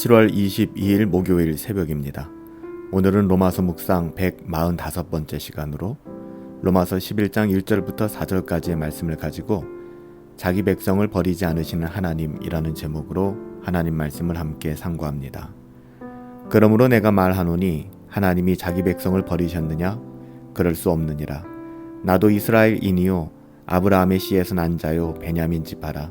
7월 22일 목요일 새벽입니다. 오늘은 로마서 묵상 145번째 시간으로 로마서 11장 1절부터 4절까지의 말씀을 가지고 자기 백성을 버리지 않으시는 하나님이라는 제목으로 하나님 말씀을 함께 상고합니다. 그러므로 내가 말하노니 하나님이 자기 백성을 버리셨느냐? 그럴 수 없느니라. 나도 이스라엘인이요 아브라함의 씨에서 난 자요 베냐민 집하라.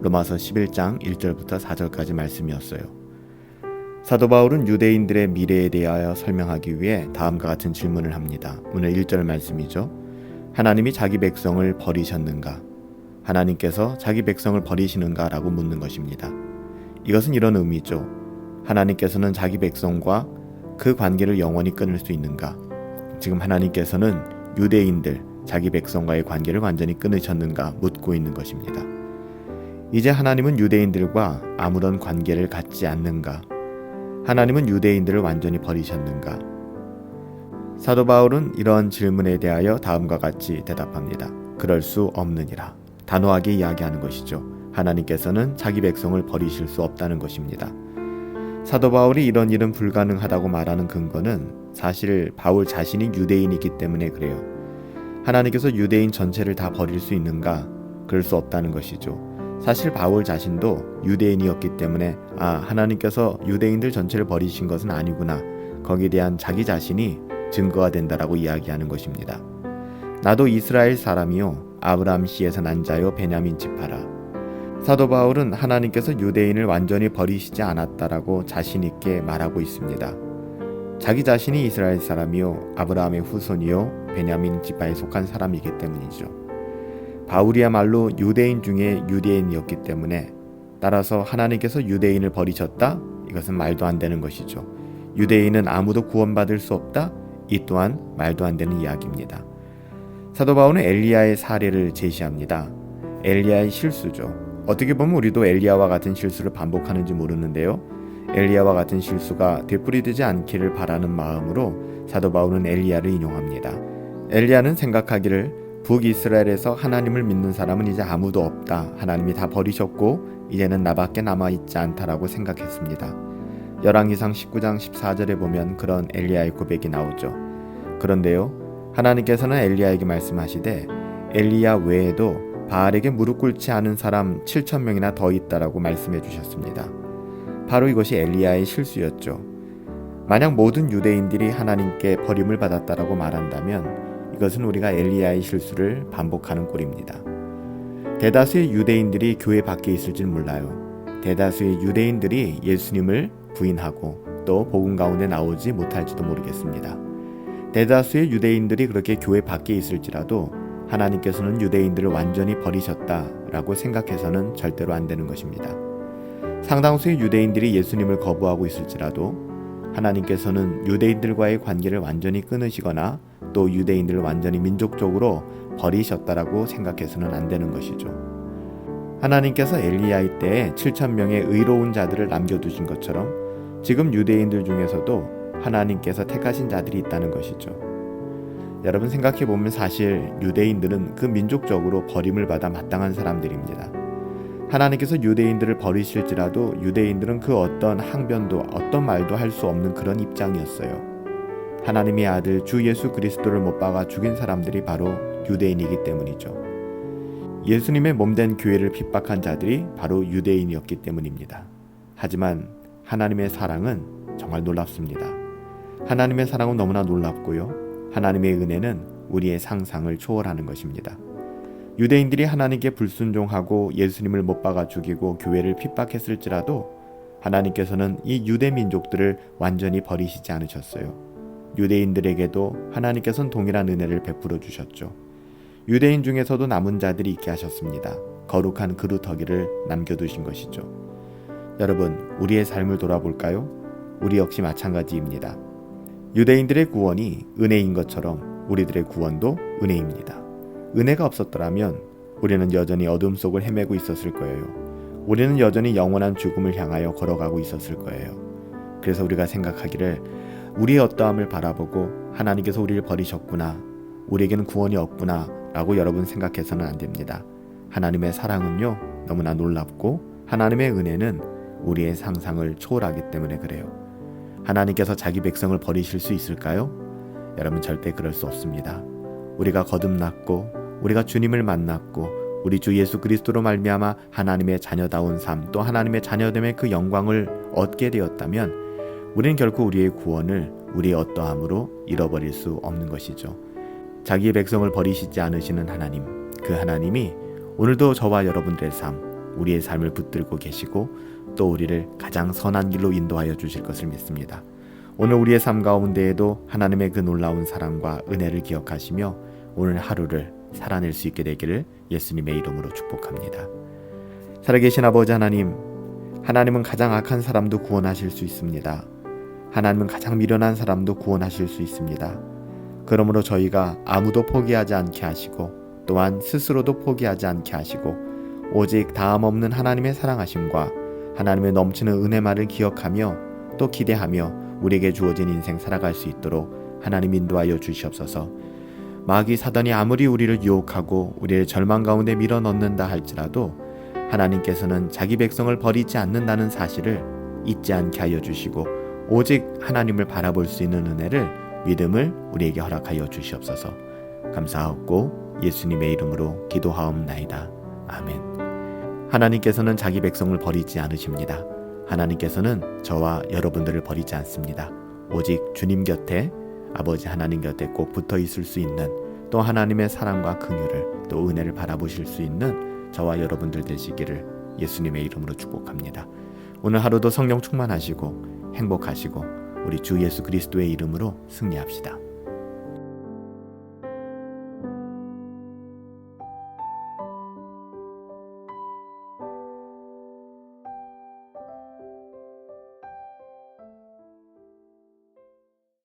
로마서 11장 1절부터 4절까지 말씀이었어요. 사도 바울은 유대인들의 미래에 대하여 설명하기 위해 다음과 같은 질문을 합니다. 오늘 1절 말씀이죠. 하나님이 자기 백성을 버리셨는가? 하나님께서 자기 백성을 버리시는가? 라고 묻는 것입니다. 이것은 이런 의미죠. 하나님께서는 자기 백성과 그 관계를 영원히 끊을 수 있는가? 지금 하나님께서는 유대인들, 자기 백성과의 관계를 완전히 끊으셨는가 묻고 있는 것입니다. 이제 하나님은 유대인들과 아무런 관계를 갖지 않는가? 하나님은 유대인들을 완전히 버리셨는가? 사도 바울은 이러한 질문에 대하여 다음과 같이 대답합니다. 그럴 수 없느니라. 단호하게 이야기하는 것이죠. 하나님께서는 자기 백성을 버리실 수 없다는 것입니다. 사도 바울이 이런 일은 불가능하다고 말하는 근거는 사실 바울 자신이 유대인이기 때문에 그래요. 하나님께서 유대인 전체를 다 버릴 수 있는가? 그럴 수 없다는 것이죠. 사실 바울 자신도 유대인이었기 때문에 아 하나님께서 유대인들 전체를 버리신 것은 아니구나 거기에 대한 자기 자신이 증거가 된다라고 이야기하는 것입니다. 나도 이스라엘 사람이요 아브라함 씨에서 난 자요 베냐민 지파라. 사도 바울은 하나님께서 유대인을 완전히 버리시지 않았다라고 자신 있게 말하고 있습니다. 자기 자신이 이스라엘 사람이요 아브라함의 후손이요 베냐민 지파에 속한 사람이기 때문이죠. 바울이야말로 유대인 중에 유대인이었기 때문에 따라서 하나님께서 유대인을 버리셨다? 이것은 말도 안 되는 것이죠. 유대인은 아무도 구원받을 수 없다? 이 또한 말도 안 되는 이야기입니다. 사도 바울은 엘리야의 사례를 제시합니다. 엘리야의 실수죠. 어떻게 보면 우리도 엘리야와 같은 실수를 반복하는지 모르는데요. 엘리야와 같은 실수가 되풀이되지 않기를 바라는 마음으로 사도 바울은 엘리야를 인용합니다. 엘리야는 생각하기를 북이스라엘에서 하나님을 믿는 사람은 이제 아무도 없다. 하나님이 다 버리셨고 이제는 나밖에 남아 있지 않다라고 생각했습니다. 열왕기상 19장 14절에 보면 그런 엘리야의 고백이 나오죠. 그런데요. 하나님께서는 엘리야에게 말씀하시되 엘리야 외에도 바알에게 무릎 꿇지 않은 사람 7천 명이나 더 있다라고 말씀해 주셨습니다. 바로 이것이 엘리야의 실수였죠. 만약 모든 유대인들이 하나님께 버림을 받았다라고 말한다면 이것은 우리가 엘리야의 실수를 반복하는 꼴입니다. 대다수의 유대인들이 교회 밖에 있을지는 몰라요. 대다수의 유대인들이 예수님을 부인하고 또 복음 가운데 나오지 못할지도 모르겠습니다. 대다수의 유대인들이 그렇게 교회 밖에 있을지라도 하나님께서는 유대인들을 완전히 버리셨다라고 생각해서는 절대로 안 되는 것입니다. 상당수의 유대인들이 예수님을 거부하고 있을지라도 하나님께서는 유대인들과의 관계를 완전히 끊으시거나 또 유대인들을 완전히 민족적으로 버리셨다라고 생각해서는 안 되는 것이죠. 하나님께서 엘리야의 때에 7천 명의 의로운 자들을 남겨두신 것처럼 지금 유대인들 중에서도 하나님께서 택하신 자들이 있다는 것이죠. 여러분 생각해 보면 사실 유대인들은 그 민족적으로 버림을 받아 마땅한 사람들입니다. 하나님께서 유대인들을 버리실지라도 유대인들은 그 어떤 항변도 어떤 말도 할 수 없는 그런 입장이었어요. 하나님의 아들 주 예수 그리스도를 못 박아 죽인 사람들이 바로 유대인이기 때문이죠. 예수님의 몸된 교회를 핍박한 자들이 바로 유대인이었기 때문입니다. 하지만 하나님의 사랑은 정말 놀랍습니다. 하나님의 사랑은 너무나 놀랍고요. 하나님의 은혜는 우리의 상상을 초월하는 것입니다. 유대인들이 하나님께 불순종하고 예수님을 못 박아 죽이고 교회를 핍박했을지라도 하나님께서는 이 유대 민족들을 완전히 버리시지 않으셨어요. 유대인들에게도 하나님께서는 동일한 은혜를 베풀어 주셨죠. 유대인 중에서도 남은 자들이 있게 하셨습니다. 거룩한 그루터기를 남겨두신 것이죠. 여러분, 우리의 삶을 돌아볼까요? 우리 역시 마찬가지입니다. 유대인들의 구원이 은혜인 것처럼 우리들의 구원도 은혜입니다. 은혜가 없었더라면 우리는 여전히 어둠 속을 헤매고 있었을 거예요. 우리는 여전히 영원한 죽음을 향하여 걸어가고 있었을 거예요. 그래서 우리가 생각하기를 우리의 어떠함을 바라보고 하나님께서 우리를 버리셨구나. 우리에게는 구원이 없구나. 라고 여러분 생각해서는 안 됩니다. 하나님의 사랑은요, 너무나 놀랍고 하나님의 은혜는 우리의 상상을 초월하기 때문에 그래요. 하나님께서 자기 백성을 버리실 수 있을까요? 여러분 절대 그럴 수 없습니다. 우리가 거듭났고 우리가 주님을 만났고 우리 주 예수 그리스도로 말미암아 하나님의 자녀다운 삶 또 하나님의 자녀됨의 그 영광을 얻게 되었다면 우리는 결코 우리의 구원을 우리의 어떠함으로 잃어버릴 수 없는 것이죠. 자기의 백성을 버리시지 않으시는 하나님, 그 하나님이 오늘도 저와 여러분들의 삶, 우리의 삶을 붙들고 계시고 또 우리를 가장 선한 길로 인도하여 주실 것을 믿습니다. 오늘 우리의 삶 가운데에도 하나님의 그 놀라운 사랑과 은혜를 기억하시며 오늘 하루를 살아낼 수 있게 되기를 예수님의 이름으로 축복합니다. 살아계신 아버지 하나님, 하나님은 가장 악한 사람도 구원하실 수 있습니다. 하나님은 가장 미련한 사람도 구원하실 수 있습니다. 그러므로 저희가 아무도 포기하지 않게 하시고 또한 스스로도 포기하지 않게 하시고 오직 다음 없는 하나님의 사랑하심과 하나님의 넘치는 은혜만을 기억하며 또 기대하며 우리에게 주어진 인생 살아갈 수 있도록 하나님 인도하여 주시옵소서. 마귀 사단이 아무리 우리를 유혹하고 우리를 절망 가운데 밀어 넣는다 할지라도 하나님께서는 자기 백성을 버리지 않는다는 사실을 잊지 않게 하여 주시고 오직 하나님을 바라볼 수 있는 은혜를 믿음을 우리에게 허락하여 주시옵소서. 감사하고 예수님의 이름으로 기도하옵나이다. 아멘. 하나님께서는 자기 백성을 버리지 않으십니다. 하나님께서는 저와 여러분들을 버리지 않습니다. 오직 주님 곁에 아버지 하나님 곁에 꼭 붙어 있을 수 있는 또 하나님의 사랑과 긍휼을 또 은혜를 바라보실 수 있는 저와 여러분들 되시기를 예수님의 이름으로 축복합니다. 오늘 하루도 성령 충만하시고 행복하시고 우리 주 예수 그리스도의 이름으로 승리합시다.